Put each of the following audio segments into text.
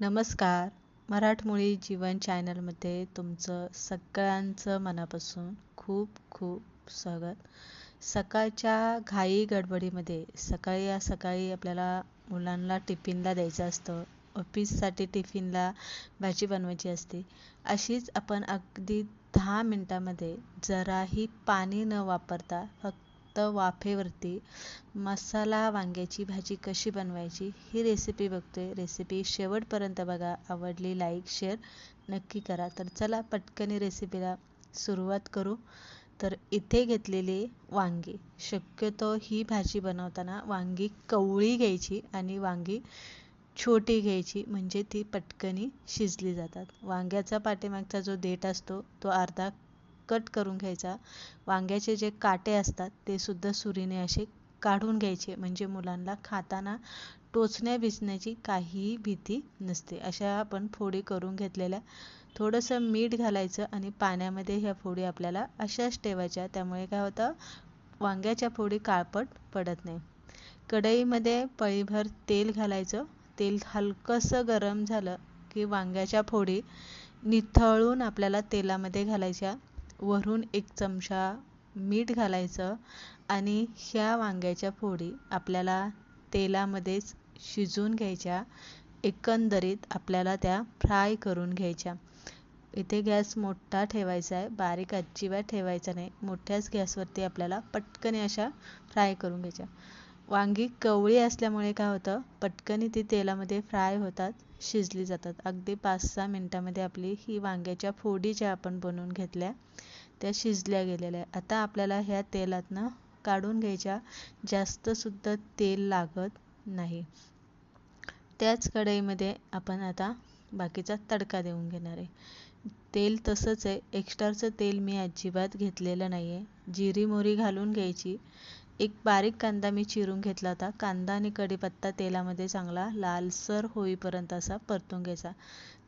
नमस्कार. मराठमोळी जीवन चॅनलमध्ये तुमचं सगळ्यांचं मनापासून खूप खूप स्वागत. सकाळच्या घाई गडबडीमध्ये सकाळी या सकाळी आपल्याला मुलांना टिफिनला द्यायचं असतं. ऑफिससाठी टिफिनला भाजी बनवायची असते. अशीच आपण अगदी दहा मिनटामध्ये जराही पाणी न वापरता फक्त वाफेवरती मसाला वांग्याची भाजी कशी बनवायची ही रेसिपी बघतोय. रेसिपी शेवटपर्यंत बघा. आवडली लाईक शेअर नक्की करा. तर चला पटकनी रेसिपीला सुरुवात करू. तर इथे घेतलेली वांगी. शक्यतो ही भाजी बनवताना वांगी कवळी घ्यायची आणि वांगी छोटी घ्यायची. म्हणजे ती पटकनी शिजली जातात. वांग्याचा पाठीमागचा जो देठ असतो तो अर्धा कट करून घ्यायचा. वांग्याचे जे काटे असतात ते सुद्धा सुरीने असे काढून घ्यायचे. म्हणजे मुलांना खाताना टोचण्या बिचण्याची काहीही भीती नसते. अशा आपण फोडी करून घेतलेल्या थोडंसं मीठ घालायचं आणि पाण्यामध्ये ह्या फोडी आपल्याला अशाच ठेवायच्या. त्यामुळे काय होतं? वांग्याच्या फोडी काळपट पडत नाही. कढईमध्ये पळीभर तेल घालायचं. तेल हलकंसं गरम झालं की वांग्याच्या फोडी निथळून आपल्याला तेलामध्ये घालायच्या. वरून एक चमचा मीठ घालायचं आणि ह्या वांग्याच्या फोडी आपल्याला तेलामध्येच शिजवून घ्यायच्या. एकंदरीत आपल्याला त्या फ्राय करून घ्यायच्या. इथे गॅस मोठा ठेवायचा आहे. बारीक अजिबात ठेवायचा नाही. मोठ्याच गॅसवरती आपल्याला पटकन अशा फ्राय करून घ्यायच्या. वांगी कवळी असल्यामुळे काय होतं? पटकनी ती तेलामध्ये फ्राय होतात शिजली जातात. अगदी पाच सहा मिनटामध्ये आपली ही वांग्याच्या फोडी ज्या आपण बनवून घेतल्या त्या शिजल्या गेलेल्या आहे आता आपल्याला ह्या तेलातनं काढून घ्यायच्या. जास्तसुद्धा तेल लागत नाही. त्याच कढईमध्ये आपण आता बाकीचा तडका देऊन घेणार आहे. तेल तसंच आहे. एक्स्ट्राचं तेल मी अजिबात घेतलेलं नाही आहे जिरी मोरी घालून घ्यायची. एक बारीक कांदा मी चिरून घेतला होता. कांदा आणि कढीपत्ता तेलामध्ये चांगला लालसर होईपर्यंत असा परतून घ्यायचा.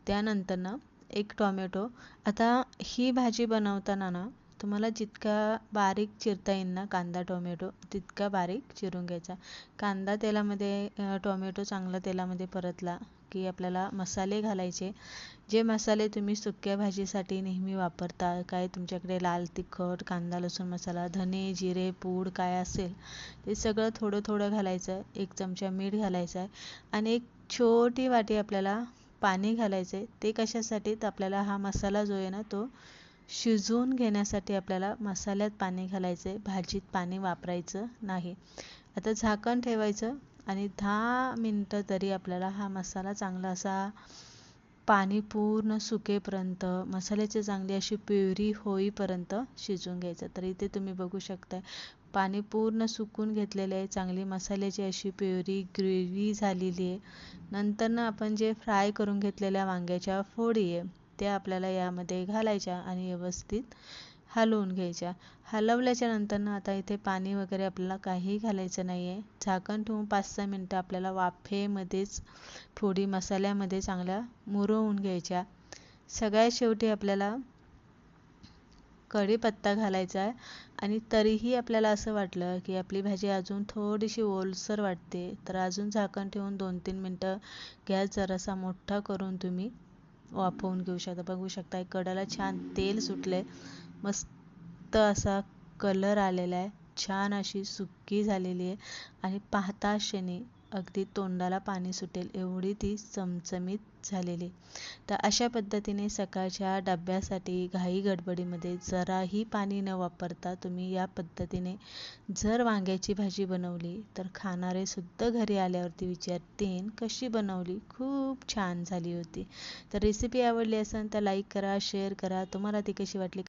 त्यानंतरनं एक टॉमॅटो. आता ही भाजी बनवताना ना तुम्हाला जितका बारीक चिरता येईल ना कांदा टोमॅटो तितका बारीक चिरून घ्यायचा. कांदा तेलामध्ये टोमॅटो चांगला तेलामध्ये परतला की आपल्याला मसाले घालायचे. जे मसाले तुम्ही सुक्या भाजीसाठी नेहमी वापरता काय तुमच्याकडे लाल तिखट कांदा लसूण मसाला धने जिरे पूड काय असेल ते सगळं थोडं थोडं घालायचं. एक चमचा मीठ घालायचं आहे. आणि एक छोटी वाटी आपल्याला पाणी घालायचं आहे ते कशासाठी? तर आपल्याला हा मसाला जो आहे ना तो शिजवून घेण्यासाठी आपल्याला मसाल्यात पाणी घालायचं आहे भाजीत पाणी वापरायचं नाही. आता झाकण ठेवायचं आणि दहा मिनटं तरी आपल्याला हा मसाला चांगला असा पाणी पूर्ण सुकेपर्यंत मसाल्याची चांगली अशी प्युरी होईपर्यंत शिजवून घ्यायचं. तर इथे तुम्ही बघू शकता पाणी पूर्ण सुकून घेतलेले आहे. चांगली मसाल्याची अशी प्युरी ग्रेव्ही झालेली आहे. नंतरनं आपण जे फ्राय करून घेतलेल्या वांग्याच्या फोडी आहे त्या आपल्याला यामध्ये घालायच्या आणि व्यवस्थित हलवून घ्यायच्या. हलवल्याच्या नंतरनं आता इथे पाणी वगैरे आपल्याला काहीही घालायचं नाही आहे झाकण ठेवून पाच सहा मिनटं आपल्याला वाफेमध्येच फोडी मसाल्यामध्ये चांगल्या मुरवून घ्यायच्या. सगळ्यात शेवटी आपल्याला कढीपत्ता घालायचा आहे. आणि तरीही आपल्याला असं वाटलं की आपली भाजी अजून थोडीशी ओलसर वाटते. तर अजून झाकण ठेवून दोन तीन मिनटं गॅस जरासा मोठा करून तुम्ही. वाफवून घेऊ शकता. बघू शकता कडाला छान तेल सुटलंय. मस्त असा कलर आलेला आहे छान अशी सुक्की झालेली आहे. आणि पाहता क्षणी अगदी तोंडाला पाणी सुटेल एवढी ती चमचमीत झालेली. तर अशा पद्धतीने सकाळच्या डब्यासाठी घाई गडबडीमध्ये जराही पाणी न वापरता तुम्ही या पद्धतीने जर वांग्याची भाजी बनवली तर खाणारे सुद्धा घरी आल्यावरती विचारतील कशी बनवली? खूप छान झाली होती. तर रेसिपी आवडली असेल तर लाईक करा शेअर करा. तुम्हाला ती कशी वाटली?